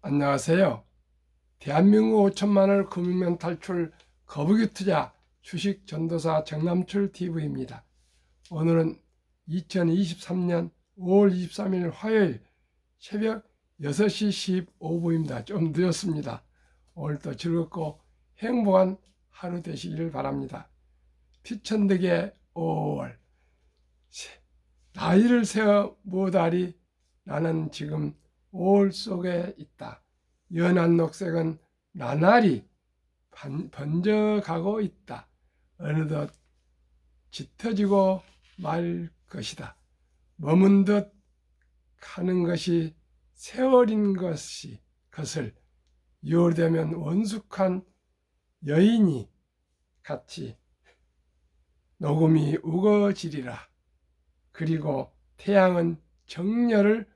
안녕하세요. 대한민국 5천만을 금융면 탈출 거북이 투자 주식 전도사 정남출 TV입니다. 오늘은 2023년 5월 23일 화요일 새벽 6시 15분입니다. 좀 늦었습니다. 오늘도 즐겁고 행복한 하루 되시기를 바랍니다. 피천득의 5월 나이를 세어 무다리 나는 지금 5월 속에 있다. 연한 녹색은 나날이 번- 번져가고 있다. 어느덧 짙어지고 말 것이다. 머문 듯 가는 것이 세월인 것이 것을 6월 되면 원숙한 여인이 같이 녹음이 우거지리라. 그리고 태양은 정열을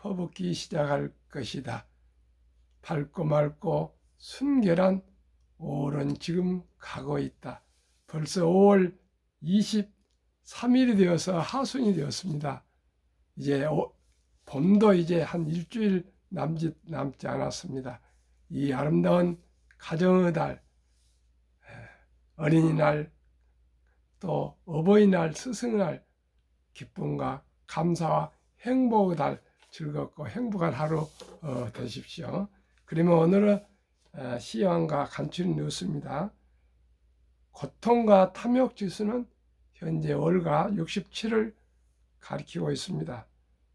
퍼붓기 시작할 것이다. 밝고 맑고 순결한 5월은 지금 가고 있다. 벌써 5월 23일이 되어서 하순이 되었습니다. 이제 오- 봄도 이제 한 일주일 남짓 남지 않았습니다. 이 아름다운 가정의 달, 에, 어린이날, 또 어버이날, 스승날, 기쁨과 감사와 행복의 달, 즐겁고 행복한 하루 어, 되십시오. 그러면 오늘은 어, 시황과 간추린 뉴스입니다. 고통과 탐욕 지수는 현재 월가 67을 가리키고 있습니다.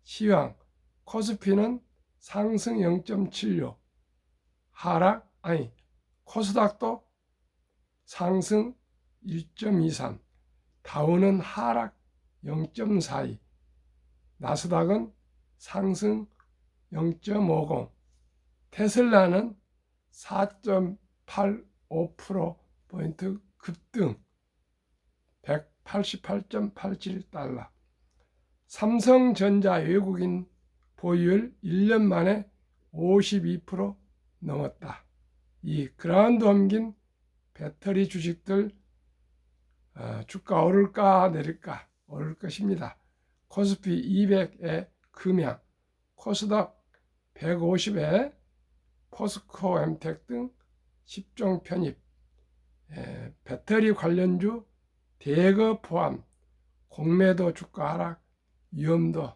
시황 코스피는 상승 0.76, 하락 아니 코스닥도 상승 1.23, 다우는 하락 0.42, 나스닥은 상승 0.50, 테슬라는 4.85%포인트 급등 188.87달러. 삼성전자 외국인 보유율 1년 만에 52% 넘었다. 이 그라운드 옮긴 배터리 주식들 어, 주가 오를까 내릴까 오를 것입니다. 코스피 200에 금양, 코스닥 150에 포스코 엠텍 등 10종 편입, 에, 배터리 관련주 대거 포함, 공매도 주가 하락, 위험도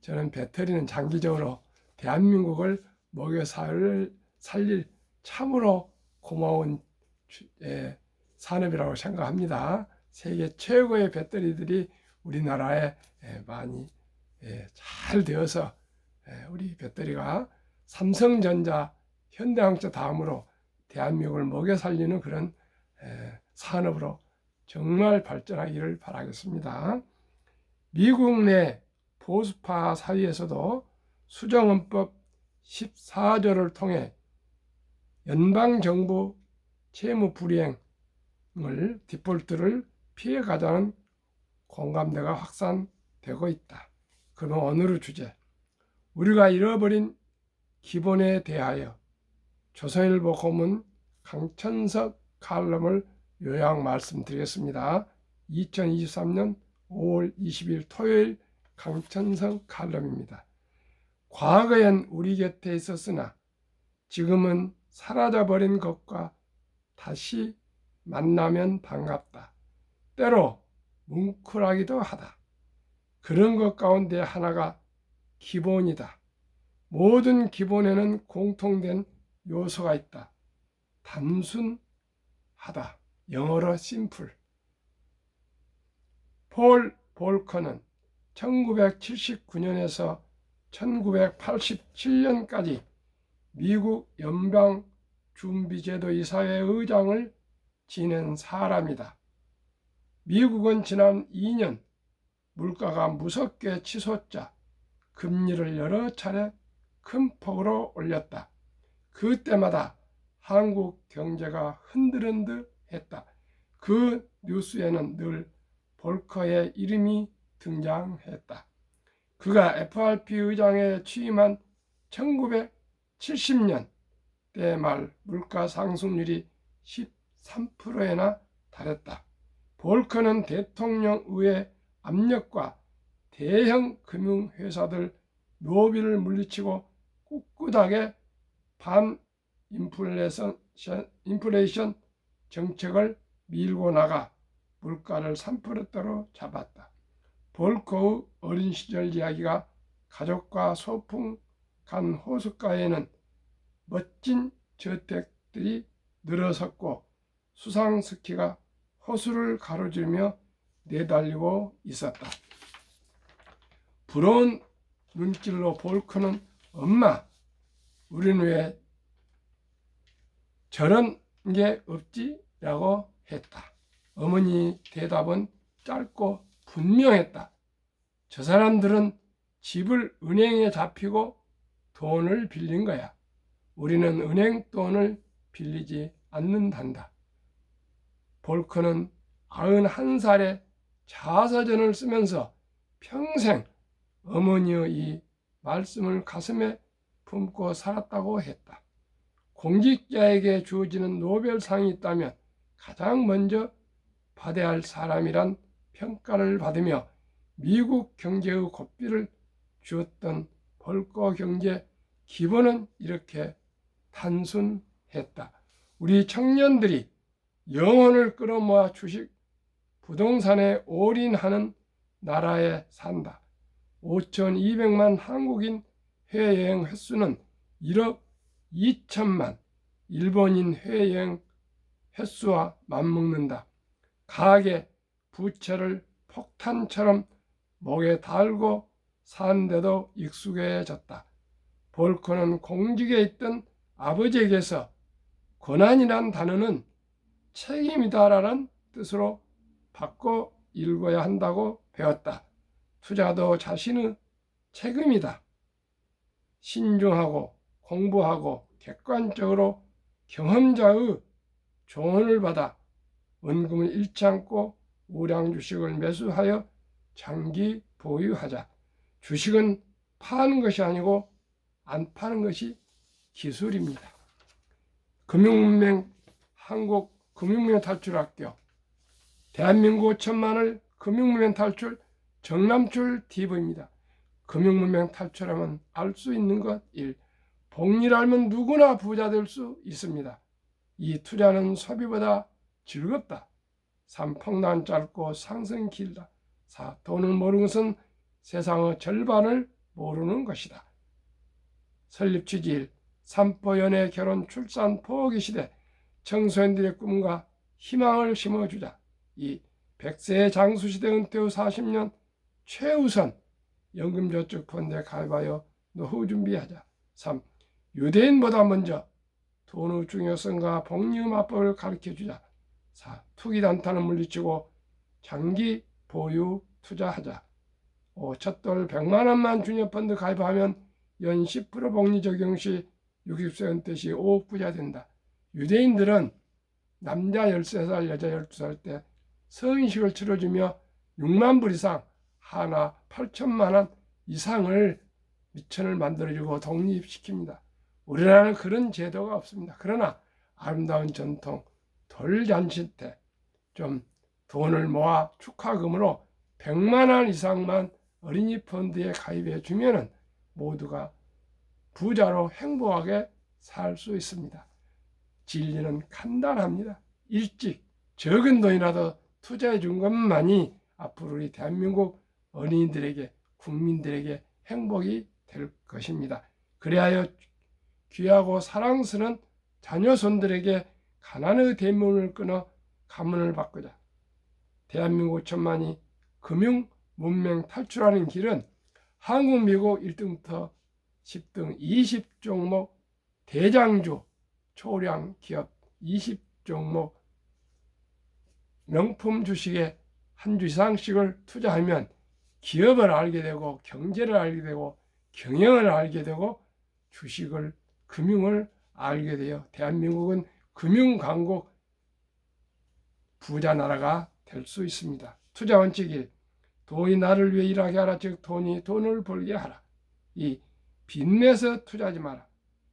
저는 배터리는 장기적으로 대한민국을 먹여 살, 살릴 참으로 고마운 주- 에, 산업이라고 생각합니다. 세계 최고의 배터리들이 우리나라에 에, 많이 에, 잘 되어서 에, 우리 배터리가 삼성전자, 현대항차 다음으로 대한민국을 먹여 살리는 그런 에, 산업으로 정말 발전하기를 바라겠습니다. 미국 내 보수파 사이에서도 수정헌법 14조를 통해 연방정부 채무 불이행을 디폴트를 피해가자는 공감대가 확산되고 있다. 그럼 오늘의 주제 우리가 잃어버린 기본에 대하여 조선일보 고문 강천석 칼럼을 요약 말씀드리겠습니다. 2023년 5월 20일 토요일 강천석 칼럼입니다. 과거엔 우리 곁에 있었으나 지금은 사라져버린 것과 다시 만나면 반갑다. 때로 뭉클하기도 하다. 그런 것 가운데 하나가 기본이다. 모든 기본에는 공통된 요소가 있다. 단순하다. 영어로 심플. 폴 볼커는 1979년에서 1987년까지 미국 연방 준비제도 이사회 의장을 지낸 사람이다. 미국은 지난 2년 물가가 무섭게 치솟자 금리를 여러 차례 큰 폭으로 올렸다. 그때마다 한국 경제가 흔들흔들 했다. 그 뉴스에는 늘 볼커의 이름이 등장했다. 그가 FRP 의장에 취임한 1970년 때말 물가 상승률이 13%에나 달했다. 볼커는 대통령 의회 압력과 대형 금융회사들 노비를 물리치고 꿋꿋하게 반 인플레이션, 정책을 밀고 나가 물가를 3%대로 잡았다. 볼코의 어린 시절 이야기가 가족과 소풍 간 호숫가에는 멋진 저택들이 늘어섰고 수상 스키가 호수를 가로지르며 내달리고 있었다. 부러운 눈길로 볼크는 엄마, 우리는 왜 저런 게 없지? 라고 했다. 어머니 대답은 짧고 분명했다. 저 사람들은 집을 은행에 잡히고 돈을 빌린 거야. 우리는 은행 돈을 빌리지 않는단다. 볼크는 91살에 자서전을 쓰면서 평생 어머니의 이 말씀을 가슴에 품고 살았다고 했다. 공직자에게 주어지는 노벨상이 있다면 가장 먼저 받아야 할 사람이란 평가를 받으며 미국 경제의 고삐를 주었던 벌거 경제 기본은 이렇게 단순했다. 우리 청년들이 영혼을 끌어모아 주식, 부동산에 올인하는 나라에 산다. 5,200만 한국인 해외여행 횟수는 1억 2천만 일본인 해외여행 횟수와 맞먹는다. 가계 부채를 폭탄처럼 목에 달고 사는데도 익숙해졌다. 볼코는 공직에 있던 아버지에게서 고난이란 단어는 책임이다라는 뜻으로 바꿔 읽어야 한다고 배웠다. 투자도 자신의 책임이다. 신중하고 공부하고 객관적으로 경험자의 조언을 받아 원금을 잃지 않고 우량 주식을 매수하여 장기 보유하자. 주식은 파는 것이 아니고 안 파는 것이 기술입니다. 금융문맹 한국 금융문맹 탈출학교 대한민국 천만을 금융문맹 탈출 정남출 TV입니다. 금융문맹 탈출하면 알 수 있는 것 1. 복리를 알면 누구나 부자 될 수 있습니다. 2. 투자는 소비보다 즐겁다. 3. 폭난 짧고 상승 길다. 4. 돈을 모르는 것은 세상의 절반을 모르는 것이다. 설립 취지 1. 산포 연애 결혼 출산 포기 시대 청소년들의 꿈과 희망을 심어주자. 2. 100세 장수 시대 은퇴 후 40년 최우선 연금저축펀드에 가입하여 노후 준비하자. 3. 유대인보다 먼저 돈의 중요성과 복리의 마법을 가르쳐주자. 4. 투기 단타는 물리치고 장기 보유 투자하자. 5. 첫돌 100만 원만 주녀펀드 가입하면 연 10% 복리 적용 시 60세 은퇴 시 5억 부자 된다. 유대인들은 남자 13살, 여자 12살 때 서인식을 치러주며 6만 불 이상 하나 8천만 원 이상을 미천을 만들어주고 독립시킵니다. 우리나라는 그런 제도가 없습니다. 그러나 아름다운 전통 돌잔치 때 좀 돈을 모아 축하금으로 100만 원 이상만 어린이 펀드에 가입해 주면은 모두가 부자로 행복하게 살 수 있습니다. 진리는 간단합니다. 일찍 적은 돈이라도 투자해 준 것만이 앞으로 우리 대한민국 어린이들에게 국민들에게 행복이 될 것입니다. 그리하여 귀하고 사랑스러운 자녀손들에게 가난의 대문을 끊어 가문을 바꾸자. 대한민국 천만이 금융 문명 탈출하는 길은 한국, 미국 1등부터 10등 20종목 대장주 초량 기업 20종목 명품 주식에 한 주 이상씩을 투자하면 기업을 알게 되고 경제를 알게 되고 경영을 알게 되고 주식을 금융을 알게 되어 대한민국은 금융 강국 부자 나라가 될 수 있습니다. 투자 원칙 1. 돈이 나를 위해 일하게 하라. 즉 돈이 돈을 벌게 하라. 2. 빚내서 투자하지 마라.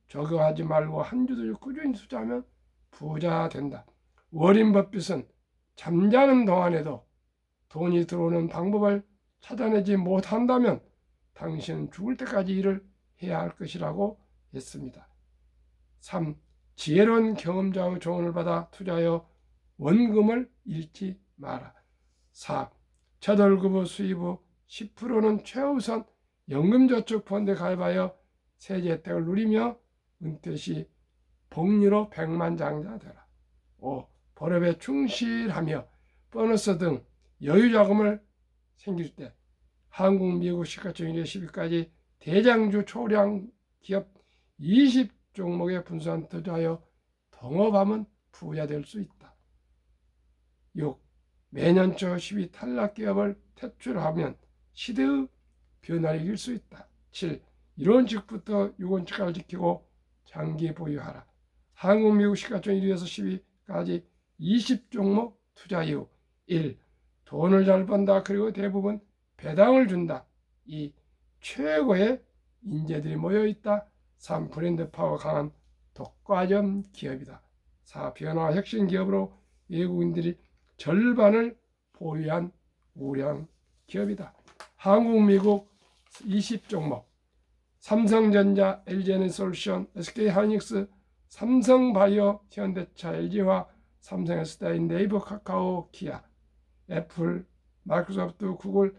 저거 하지 말고 한 주도 꾸준히 투자하면 부자 된다. 월인 법빚은 잠자는 동안에도 돈이 들어오는 방법을 찾아내지 못한다면 당신은 죽을 때까지 일을 해야 할 것이라고 했습니다. 3. 지혜로운 경험자의 조언을 받아 투자하여 원금을 잃지 마라. 4. 첫 월급 수입 후 10%는 최우선 연금저축펀드에 가입하여 세제 혜택을 누리며 은퇴 시 복리로 백만장자 되라. 5. 벌업에 충실하며 보너스 등 여유 자금을 생길 때 한국, 미국 시가총액 10위까지 대장주 초량 기업 20 종목에 분산 투자하여 동업하면 부자 될 수 있다. 6. 매년 초 10위 탈락 기업을 퇴출하면 시대의 변화를 이길 수 있다. 7. 이론칙부터 유건칙을 지키고 장기 보유하라. 한국, 미국 시가총액 1위에서 10위까지 20종목 투자 이후 1. 돈을 잘 번다. 그리고 대부분 배당을 준다. 2. 최고의 인재들이 모여 있다. 3. 브랜드 파워 강한 독과점 기업이다. 4. 변화 혁신 기업으로 외국인들이 절반을 보유한 우량 기업이다. 한국, 미국 20종목 삼성전자, LG에너솔루션, SK하이닉스, 삼성바이오, 현대차, LG화, 삼성에스다인, 네이버, 카카오, 기아, 애플, 마이크로소프트, 구글,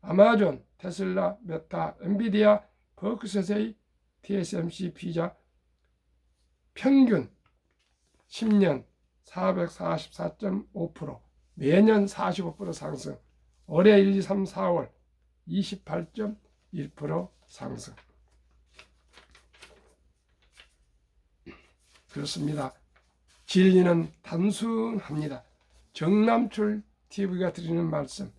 아마존, 테슬라, 메타, 엔비디아, 버크세세이, TSMC, 피자 평균 10년 444.5% 매년 45% 상승 올해 1, 2, 3, 4월 28.1% 상승 그렇습니다. 진리는 단순합니다. 정남출 TV가 드리는 말씀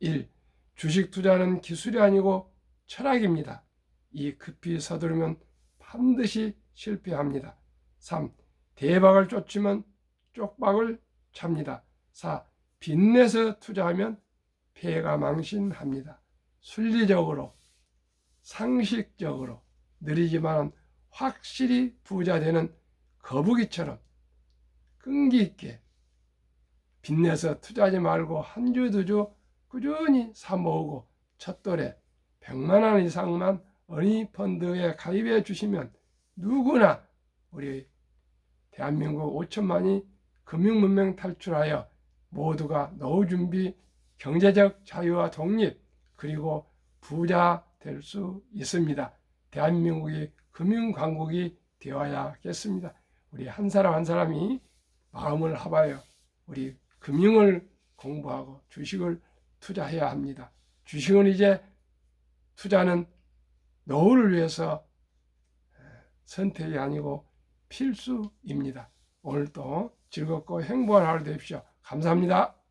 1. 주식 투자는 기술이 아니고 철학입니다. 2. 급히 서두르면 반드시 실패합니다. 3. 대박을 쫓으면 쪽박을 찹니다. 4. 빚내서 투자하면 폐가 망신합니다. 순리적으로, 상식적으로 느리지만 확실히 부자 되는 거북이처럼 끈기 있게 빚내서 투자하지 말고 한 주 두 주 꾸준히 사 모으고 첫 돌에 100만 원 이상만 어린이 펀드에 가입해 주시면 누구나 우리 대한민국 5천만이 금융 문명 탈출하여 모두가 노후 준비, 경제적 자유와 독립, 그리고 부자 될 수 있습니다. 대한민국이 금융 강국이 되어야겠습니다. 우리 한 사람 한 사람이 마음을 합하여 우리 금융을 공부하고 주식을 투자해야 합니다. 주식은 이제 투자는 노후를 위해서 선택이 아니고 필수입니다. 오늘도 즐겁고 행복한 하루 되십시오. 감사합니다.